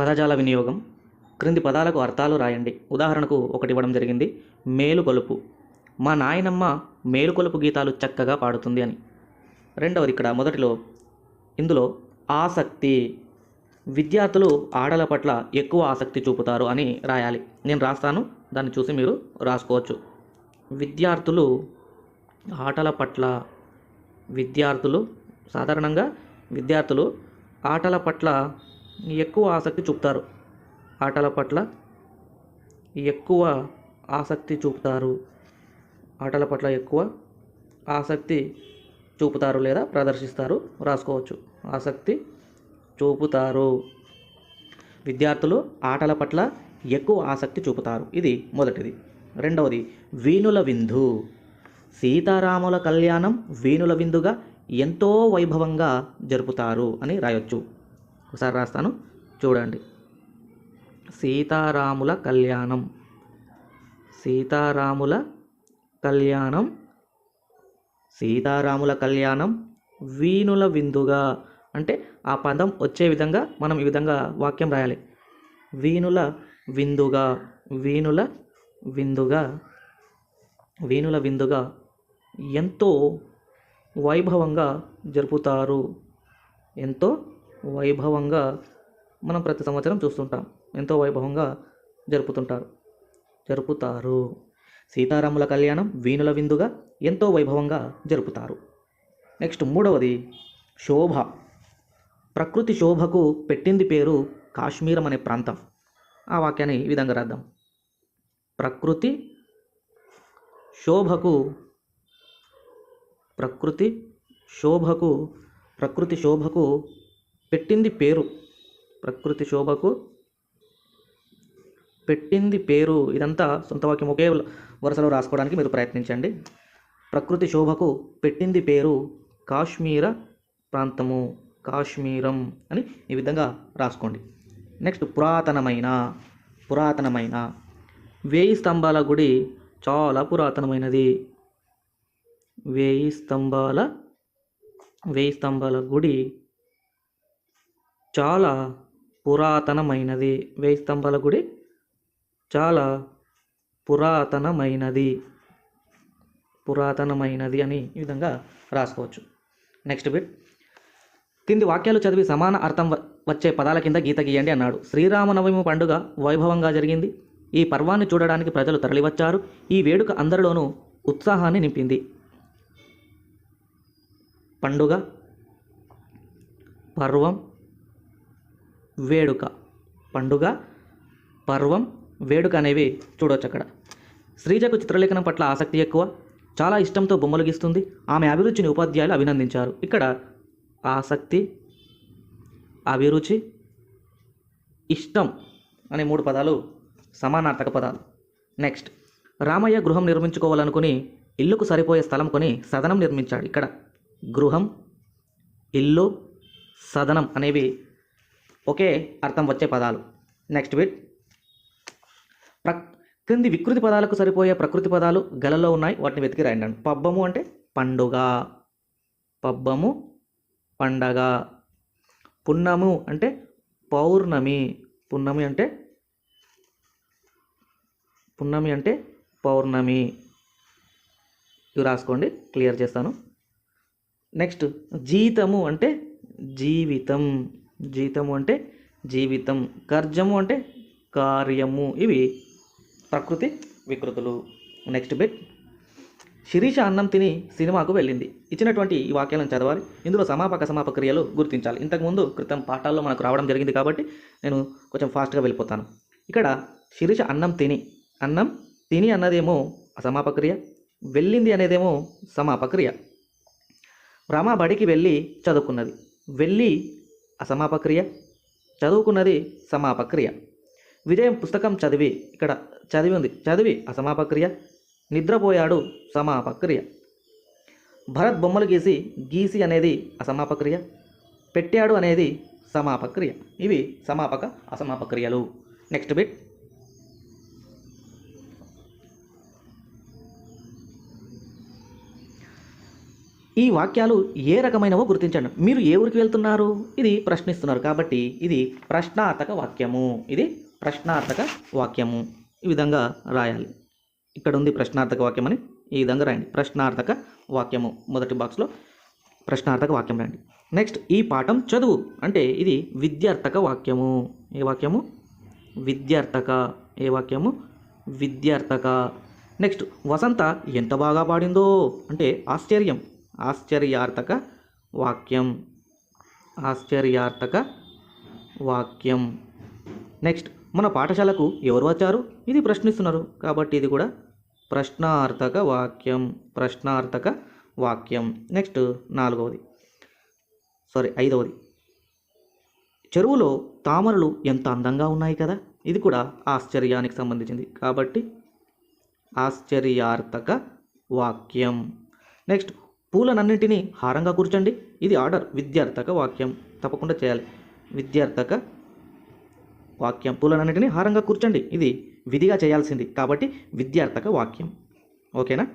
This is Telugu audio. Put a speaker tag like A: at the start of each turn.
A: పదజాల వినియోగం. క్రింది పదాలకు అర్థాలు రాయండి. ఉదాహరణకు ఒకటి ఇవ్వడం జరిగింది మేలుకొలుపు మా నాయనమ్మ మేలుకొలుపు గీతాలు చక్కగా పాడుతుంది అని. రెండవది ఇక్కడ మొదటిలో ఇందులో ఆసక్తి విద్యార్థులు ఆడల పట్ల ఎక్కువ ఆసక్తి చూపుతారు అని రాయాలి. నేను రాస్తాను దాన్ని చూసి మీరు రాసుకోవచ్చు. విద్యార్థులు ఆటల పట్ల విద్యార్థులు సాధారణంగా విద్యార్థులు ఆటల పట్ల ఎక్కువ ఆసక్తి చూపుతారు. ఆటల పట్ల ఎక్కువ ఆసక్తి చూపుతారు. ఆటల పట్ల ఎక్కువ ఆసక్తి చూపుతారు లేదా ప్రదర్శిస్తారు. రాసుకోవచ్చు. ఆసక్తి చూపుతారు. విద్యార్థులు ఆటల పట్ల ఎక్కువ ఆసక్తి చూపుతారు. ఇది మొదటిది. రెండవది వీణుల విందు. సీతారాముల కళ్యాణం వీణుల విందుగా ఎంతో వైభవంగా జరుపుతారు అని రాయొచ్చు. ఒకసారి రాస్తాను. చూడండి. సీతారాముల కళ్యాణం. సీతారాముల కళ్యాణం. సీతారాముల కళ్యాణం వీణుల విందుగా. అంటే ఆ పదం వచ్చే విధంగా మనం ఈ విధంగా వాక్యం రాయాలి. వీణుల విందుగా. వీణుల విందుగా. వీణుల విందుగా ఎంతో వైభవంగా జరుపుతారు. ఎంతో వైభవంగా మనం ప్రతి సంవత్సరం చూస్తుంటాం. ఎంతో వైభవంగా జరుపుతుంటారు. జరుపుతారు. సీతారాముల కళ్యాణం వీణుల విందుగా ఎంతో వైభవంగా జరుపుతారు. నెక్స్ట్ మూడవది శోభ. ప్రకృతి శోభకు పెట్టింది పేరు కాశ్మీరం అనే ప్రాంతం. ఆ వాక్యాన్ని ఈ విధంగా రాద్దాం. ప్రకృతి శోభకు ప్రకృతి శోభకు ప్రకృతి శోభకు పెట్టింది పేరు. ప్రకృతి శోభకు పెట్టింది పేరు. ఇదంతా సొంత వాక్యం ఒకే వరుసలో రాసుకోవడానికి మీరు ప్రయత్నించండి. ప్రకృతి శోభకు పెట్టింది పేరు కాశ్మీర ప్రాంతము. కాశ్మీరం అని ఈ విధంగా రాసుకోండి. నెక్స్ట్ పురాతనమైన పురాతనమైన. వేయి స్తంభాల గుడి చాలా పురాతనమైనది. వేయి స్తంభాల వేయి స్తంభాల గుడి చాలా పురాతనమైనది. వేయి స్తంభాల గుడి చాలా పురాతనమైనది. పురాతనమైనది అని ఈ విధంగా రాసుకోవచ్చు. Next bit. కింది వాక్యాలు చదివి సమాన అర్థం వ- వచ్చే పదాల కింద గీత గీయండి అన్నాడు. శ్రీరామనవమి పండుగ వైభవంగా జరిగింది. ఈ పర్వాన్ని చూడడానికి ప్రజలు తరలివచ్చారు. ఈ వేడుక అందరిలోనూ ఉత్సాహాన్ని నింపింది. పండుగ పర్వం వేడుక. పండుగ పర్వం వేడుక అనేవి చూడవచ్చు అక్కడ. శ్రీజకు చిత్రలేఖనం పట్ల ఆసక్తి ఎక్కువ. చాలా ఇష్టంతో బొమ్మలు గీస్తుంది ఆమె అభిరుచిని ఉపాధ్యాయులు అభినందించారు. ఇక్కడ ఆసక్తి అభిరుచి ఇష్టం అనే మూడు పదాలు సమానార్థక పదాలు. నెక్స్ట్ రామయ్య గృహం నిర్మించుకోవాలనుకుని ఇల్లుకు సరిపోయే స్థలం కొని సదనం నిర్మించాడు. ఇక్కడ గృహం ఇల్లు సదనం అనేవి ఒకే అర్థం వచ్చే పదాలు. నెక్స్ట్ బిట్ ప్ర క్రింది వికృతి పదాలకు సరిపోయే ప్రకృతి పదాలు గలలో ఉన్నాయి వాటిని వెతికి రాయండి పబ్బము అంటే పండుగ. పబ్బము పండగ. పున్నము అంటే పౌర్ణమి. పున్నమి అంటే పున్నమి అంటే పౌర్ణమి. ఇవి రాసుకోండి క్లియర్ చేస్తాను. నెక్స్ట్ జీతము అంటే జీవితం. జీతము అంటే జీవితం కర్జము అంటే కార్యము. ఇవి ప్రకృతి వికృతులు. నెక్స్ట్ బిట్ శిరీష అన్నం తిని సినిమాకు వెళ్ళింది. ఇచ్చినటువంటి ఈ వాక్యాలను చదవాలి. ఇందులో సమాపక సమాపక క్రియలు గుర్తించాలి. ఇంతకుముందు క్రితం పాఠాల్లో మనకు రావడం జరిగింది కాబట్టి నేను కొంచెం ఫాస్ట్గా వెళ్ళిపోతాను. ఇక్కడ శిరీష అన్నం తిని అన్నం తిని అన్నదేమో అసమాపక్రియ వెళ్ళింది అనేదేమో సమాపక్రియ రమ బడికి వెళ్ళి చదువుకున్నది. వెళ్ళి అసమాపక్రియ చదువుకున్నది సమాపక్రియ విజయం పుస్తకం చదివి ఇక్కడ చదివి ఉంది. చదివి అసమాపక్రియ నిద్రపోయాడు సమాపక క్రియ. భరత్ బొమ్మలు గీసి గీసి అనేది అసమాపక్రియ పెట్టాడు అనేది సమాపక్రియ ఇవి సమాపక అసమాపక్రియలు నెక్స్ట్ బిట్. ఈ వాక్యాలు ఏ రకమైనవో గుర్తించండి. మీరు ఏ ఊరికి వెళ్తున్నారు? ఇది ప్రశ్నిస్తున్నారు కాబట్టి ఇది ప్రశ్నార్థక వాక్యము. ఇది ప్రశ్నార్థక వాక్యము. ఈ విధంగా రాయాలి. ఇక్కడ ఉంది ప్రశ్నార్థక వాక్యం అని ఈ విధంగా రాయండి. ప్రశ్నార్థక వాక్యము. మొదటి బాక్స్లో ప్రశ్నార్థక వాక్యం రాయండి. నెక్స్ట్ ఈ పాఠం చదువు. అంటే ఇది విద్యార్థక వాక్యము. ఏ వాక్యము? విద్యార్థక. ఏ వాక్యము? విద్యార్థక. నెక్స్ట్ వసంత ఎంత బాగా పాడిందో? అంటే ఆశ్చర్యం. ఆశ్చర్యార్థక వాక్యం. ఆశ్చర్యార్థక వాక్యం. నెక్స్ట్ మన పాఠశాలకు ఎవరు వచ్చారు? ఇది ప్రశ్నిస్తున్నారు. కాబట్టి ఇది కూడా ప్రశ్నార్థక వాక్యం. ప్రశ్నార్థక వాక్యం. నెక్స్ట్ నాలుగవది. సారీ ఐదవది. చెరువులో తామరలు ఎంత అందంగా ఉన్నాయి కదా? ఇది కూడా ఆశ్చర్యానికి సంబంధించింది. కాబట్టి ఆశ్చర్యార్థక వాక్యం. నెక్స్ట్ పూలనన్నింటినీ హారంగా కూర్చండి. ఇది ఆర్డర్. విద్యార్థక వాక్యం. తప్పకుండా చేయాలి. విద్యార్థక వాక్యం. పూలనన్నింటినీ హారంగా కూర్చండి. ఇది విధిగా చేయాల్సింది. కాబట్టి విద్యార్థక వాక్యం. ఓకేనా?